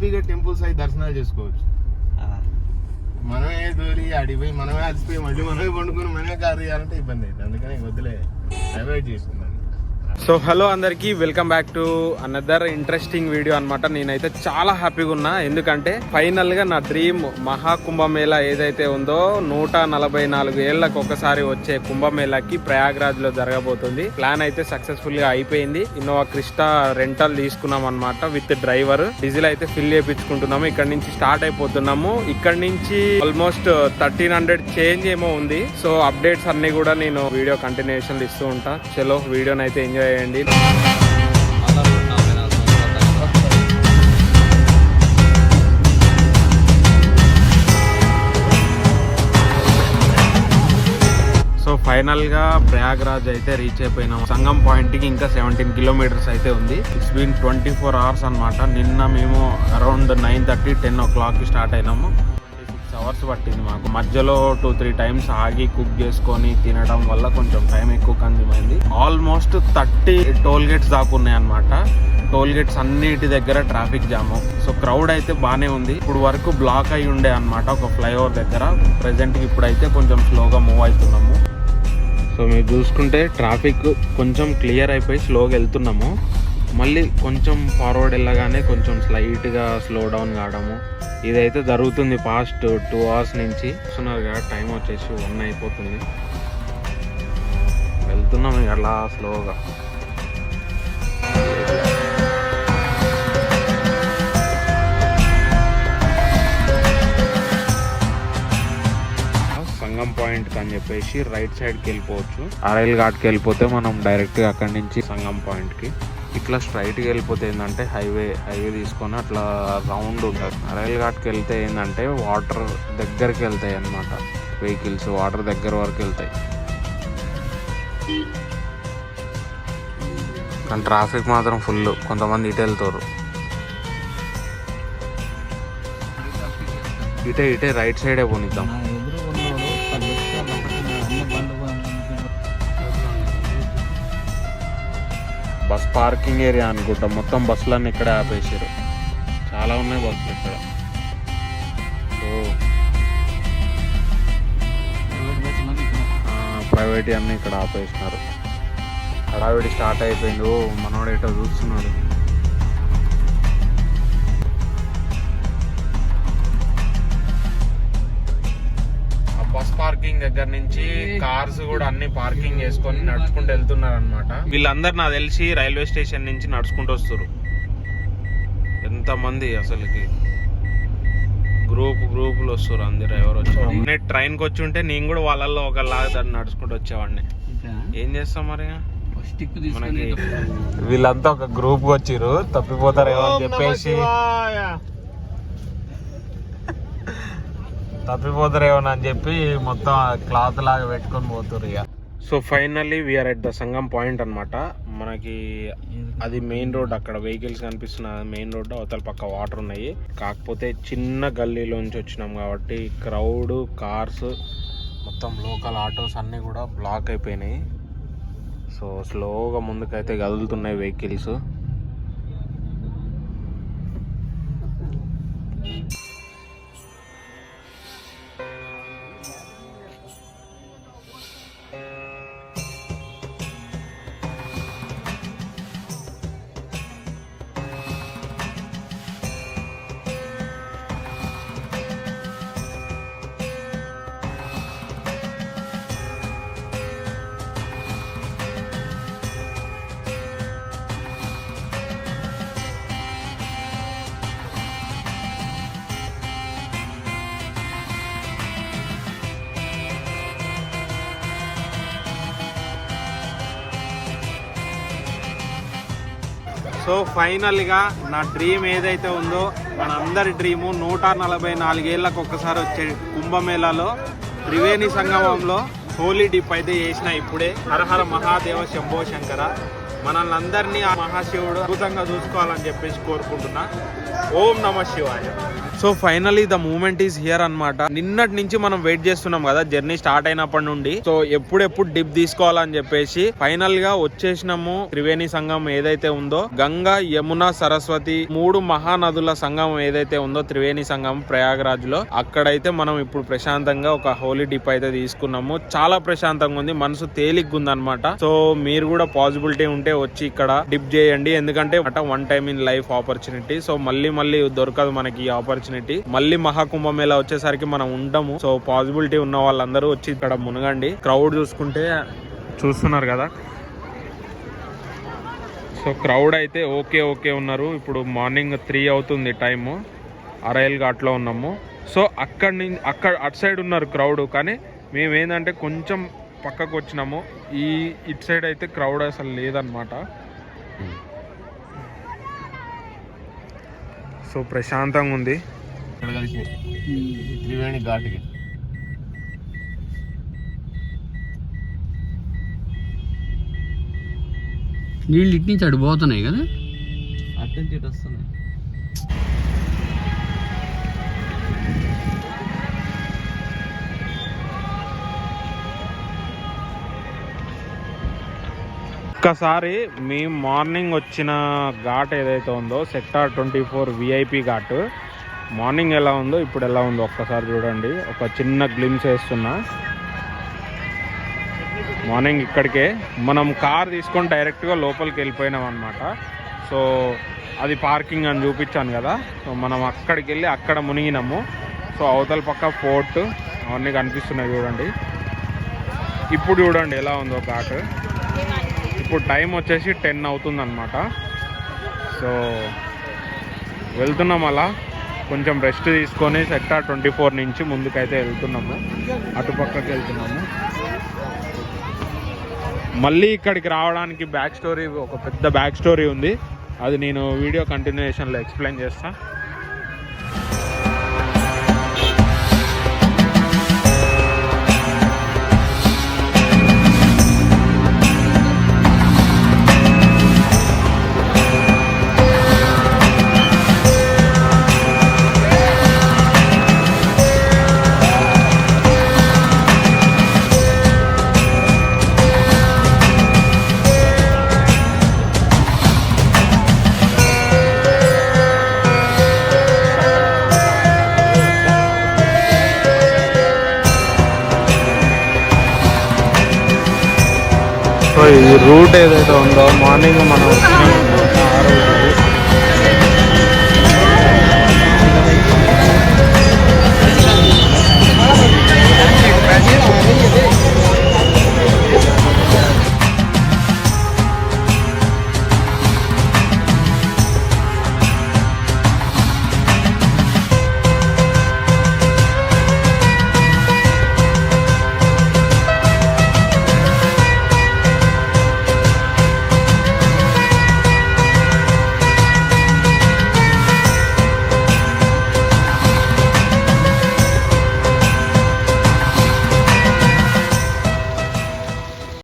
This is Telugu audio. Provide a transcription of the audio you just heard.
హ్యాపీగా టెంపుల్స్ అయి దర్శనాలు చేసుకోవచ్చు. మనమే దూరి అడిగిపోయి మనమే అలసిపోయి మళ్ళీ మనమే పండుకొని మనమే కారు చేయాలంటే ఇబ్బంది అవుతుంది. అందుకని వదిలే అవాయిడ్ చేస్తున్నాను సో హలో అందరికీ. Welcome back to another interesting video అన్నమాట. నేనైతే చాలా హ్యాపీగా ఉన్నా. ఎందుకంటే ఫైనల్గా నా డ్రీమ్ మహాకుంభమేళా ఏదైతే ఉందో నూట నలభై నాలుగు ఏళ్ళకు ఒకసారి వచ్చే కుంభమేళాకి ప్రయాగ్రాజ్లో జరగబోతుంది. ప్లాన్ అయితే సక్సెస్ఫుల్గా అయిపోయింది. ఇన్నోవా క్రిస్టా రెంటల్ తీసుకున్నాం అనమాట విత్ డ్రైవర్ డీజిల్ అయితే ఫిల్ చేయించుకుంటున్నాము. ఇక్కడ నుంచి స్టార్ట్ అయిపోతున్నాము. ఇక్కడ నుంచి ఆల్మోస్ట్ థర్టీన్ హండ్రెడ్ చేంజ్ ఏమో ఉంది. సో అప్డేట్స్ అన్ని కూడా నేను వీడియో కంటిన్యూషన్ ఇస్తూ ఉంటా. చలో వీడియోనైతే అయితే ఎంజాయ్ చేయండి. సో ఫైనల్గా ప్రయాగ్రాజ్ అయితే రీచ్ అయిపోయినాం. సంగం పాయింట్కి ఇంకా సెవెంటీన్ కిలోమీటర్స్ అయితే ఉంది. It's been twenty four hours అనమాట నిన్న మేము అరౌండ్ నైన్ థర్టీ టెన్ ఓ క్లాక్కి స్టార్ట్ అయినాము. అవర్స్ పట్టింది మాకు. మధ్యలో టూ త్రీ టైమ్స్ ఆగి కుక్ చేసుకొని తినడం వల్ల కొంచెం టైం ఎక్కువ కన్జ్యూమ్ అయింది ఆల్మోస్ట్ థర్టీ టోల్ గేట్స్ దాకా ఉన్నాయన్నమాట. టోల్ గేట్స్ అన్నిటి దగ్గర ట్రాఫిక్ జామ్ సో క్రౌడ్ అయితే బాగానే ఉంది. ఇప్పుడు వరకు బ్లాక్ అయి ఉండే అనమాట ఒక ఫ్లైఓవర్ దగ్గర. ప్రెసెంట్ ఇప్పుడైతే కొంచెం స్లోగా మూవ్ అవుతున్నాము. సో మీరు చూసుకుంటే ట్రాఫిక్ కొంచెం క్లియర్ అయిపోయి స్లోగా వెళ్తున్నాము. మళ్ళీ కొంచెం ఫార్వర్డ్ వెళ్ళగానే కొంచెం స్లైట్గా స్లో డౌన్ కావడము. ఇదైతే జరుగుతుంది పాస్ట్ టూ అవర్స్ నుంచి. వస్తున్నారుగా టైం వచ్చేసి వన్ అయిపోతుంది. వెళ్తున్నాం ఇక అలా స్లోగా సంగం పాయింట్ అని చెప్పేసి రైట్ సైడ్కి వెళ్ళిపోవచ్చు. ఆర్ఎల్ ఘాట్కి వెళ్ళిపోతే మనం డైరెక్ట్గా అక్కడి నుంచి సంగం పాయింట్కి ఇట్లా స్ట్రైట్కి వెళ్ళిపోతే ఏంటంటే హైవే హైవే తీసుకొని అట్లా రౌండ్ ఉంటుంది అరైల్ ఘాట్కి వెళ్తే ఏంటంటే వాటర్ దగ్గరికి వెళ్తాయి అన్నమాట. వెహికల్స్ వాటర్ దగ్గర వరకు వెళ్తాయి. కానీ ట్రాఫిక్ మాత్రం ఫుల్ కొంతమంది ఇటు వెళ్తారు. ఇటే ఇటే రైట్ సైడే పోనిద్దాం. పార్కింగ్ ఏరియా అనుకుంటా. మొత్తం బస్సులన్నీ ఇక్కడ ఆపేసారు చాలా ఉన్నాయి బస్సులు ఇక్కడ. సో ప్రైవేట్ అన్నీ ఇక్కడ ఆపేసినారు. హడావిడి స్టార్ట్ అయిపోయింది. ఓ మనోడు ఏటో చూస్తున్నాడు. బస్ పార్కింగ్ దగ్గర నుంచి కార్స్ కూడా అన్ని పార్కింగ్ చేసుకొని నడుచుకుంటూ వెళ్తున్నారు అనమాట వీళ్ళందరు నాకు తెలిసి రైల్వే స్టేషన్ నుంచి నడుచుకుంటూ వస్తారు ఎంత మంది అసలుకి? గ్రూప్ గ్రూపులు వస్తారు అందరు ఎవరు వచ్చారు? నేను ట్రైన్కి వచ్చి ఉంటే నేను కూడా వాళ్ళల్లో ఒకలాగా దాన్ని నడుచుకుంటూ వచ్చేవాడిని. ఏం చేస్తాం మరి వీళ్ళంతా ఒక గ్రూప్ వచ్చిర్రు తప్పిపోతారేమో అని చెప్పేసి. తప్పిపోతారేమో అని చెప్పి మొత్తం క్లాత్ లాగా పెట్టుకొని పోతుర్రు ఇక. So finally we're at the Sangam point అనమాట మనకి అది మెయిన్ రోడ్ అక్కడ వెహికల్స్ కనిపిస్తున్న మెయిన్ రోడ్ అవతల పక్క వాటర్ ఉన్నాయి. కాకపోతే చిన్న గల్లీలోంచి వచ్చినాం కాబట్టి క్రౌడ్ కార్స్ మొత్తం లోకల్ ఆటోస్ అన్నీ కూడా బ్లాక్ అయిపోయినాయి. సో స్లోగా ముందుకైతే కదులుతున్నాయి వెహికల్స్ సో ఫైనల్గా నా డ్రీమ్ ఏదైతే ఉందో మనందరి డ్రీము నూట నలభై నాలుగేళ్ళకు ఒక్కసారి వచ్చే కుంభమేళాలో త్రివేణి సంగమంలో హోలీ డిప్ అయితే చేసిన ఇప్పుడే. హరహర మహాదేవ శంభో శంకర. మనల్ని అందరినీ ఆ మహాశివుడు అద్భుతంగా చూసుకోవాలని చెప్పేసి కోరుకుంటున్నా. ఓం నమ శివాయ. So finally the moment is here అన్నమాట. నిన్నటి నుంచి మనం వెయిట్ చేస్తున్నాం కదా జర్నీ స్టార్ట్ అయినప్పటి నుండి. సో ఎప్పుడెప్పుడు డిప్ తీసుకోవాలని చెప్పేసి ఫైనల్గా వచ్చేసినాము త్రివేణి సంఘం ఏదైతే ఉందో గంగా యమున సరస్వతి మూడు మహానదుల సంఘం ఏదైతే ఉందో త్రివేణి సంఘం ప్రయాగరాజ్లో. అక్కడైతే మనం ఇప్పుడు ప్రశాంతంగా ఒక హోలీ డిప్ అయితే తీసుకున్నాము. చాలా ప్రశాంతంగా ఉంది మనసు తేలిగ్గా ఉందన్నమాట అనమాట సో మీరు కూడా పాసిబిలిటీ ఉంటే వచ్చి ఇక్కడ డిప్ చేయండి. ఎందుకంటే one time in life opportunity. So మళ్ళీ మళ్ళీ దొరకదు మనకి ఈ ఆపర్చునిటీ. మళ్ళీ మహాకుంభమేళ వచ్చేసరికి మనం ఉండము. సో పాసిబిలిటీ ఉన్న వాళ్ళందరూ వచ్చి ఇక్కడ మునగండి. క్రౌడ్ చూసుకుంటే చూస్తున్నారు కదా. సో క్రౌడ్ అయితే ఓకే ఓకే ఉన్నారు. ఇప్పుడు మార్నింగ్ త్రీ అవుతుంది టైము. అరైల్ ఘాట్లో ఉన్నాము. సో అక్కడి నుంచి అక్కడ అటు సైడ్ ఉన్నారు క్రౌడ్. కానీ మేము ఏంటంటే కొంచెం పక్కకు వచ్చినాము. ఈ ఇటు సైడ్ అయితే క్రౌడ్ అసలు లేదనమాట సో ప్రశాంతంగా ఉంది. ఇక్కడ కలిసి త్రివేణి ఘాట్కి. నీళ్ళు ఇటు నుంచి అటు పోతున్నాయి కదా? అటెంట్ ఇటు వస్తున్నాయి. ఒక్కసారి మేము మార్నింగ్ వచ్చిన ఘాట్ ఏదైతే ఉందో sector twenty four VIP ghat. Morning ఎలా ఉందో ఇప్పుడు ఎలా ఉందో ఒక్కసారి చూడండి. ఒక చిన్న గ్లిమ్స్ వేస్తున్నా. మార్నింగ్ ఇక్కడికే. మనం కార్ తీసుకొని డైరెక్ట్గా లోపలికి వెళ్ళిపోయినాం అనమాట సో అది పార్కింగ్ అని చూపించాను కదా. సో మనం అక్కడికి వెళ్ళి అక్కడ మునిగినాము. సో అవతల పక్క ఫోర్ట్ అవన్నీ కనిపిస్తున్నాయి చూడండి. ఇప్పుడు చూడండి ఎలా ఉందో ఘాట్. ఇప్పుడు టైం వచ్చేసి టెన్ అవుతుంది అనమాట సో వెళ్తున్నాం అలా. కొంచెం రెస్ట్ తీసుకొని సెక్టార్ ట్వంటీ ఫోర్ నుంచి ముందుకైతే వెళ్తున్నాము. అటుపక్కకి వెళ్తున్నాము. మళ్ళీ ఇక్కడికి రావడానికి బ్యాక్ స్టోరీ ఒక పెద్ద బ్యాక్ స్టోరీ ఉంది. అది నేను వీడియో కంటిన్యూషన్లో ఎక్స్ప్లెయిన్ చేస్తాను ఈ రూట్ ఏదైతే ఉందో మార్నింగ్ మనం వచ్చినాము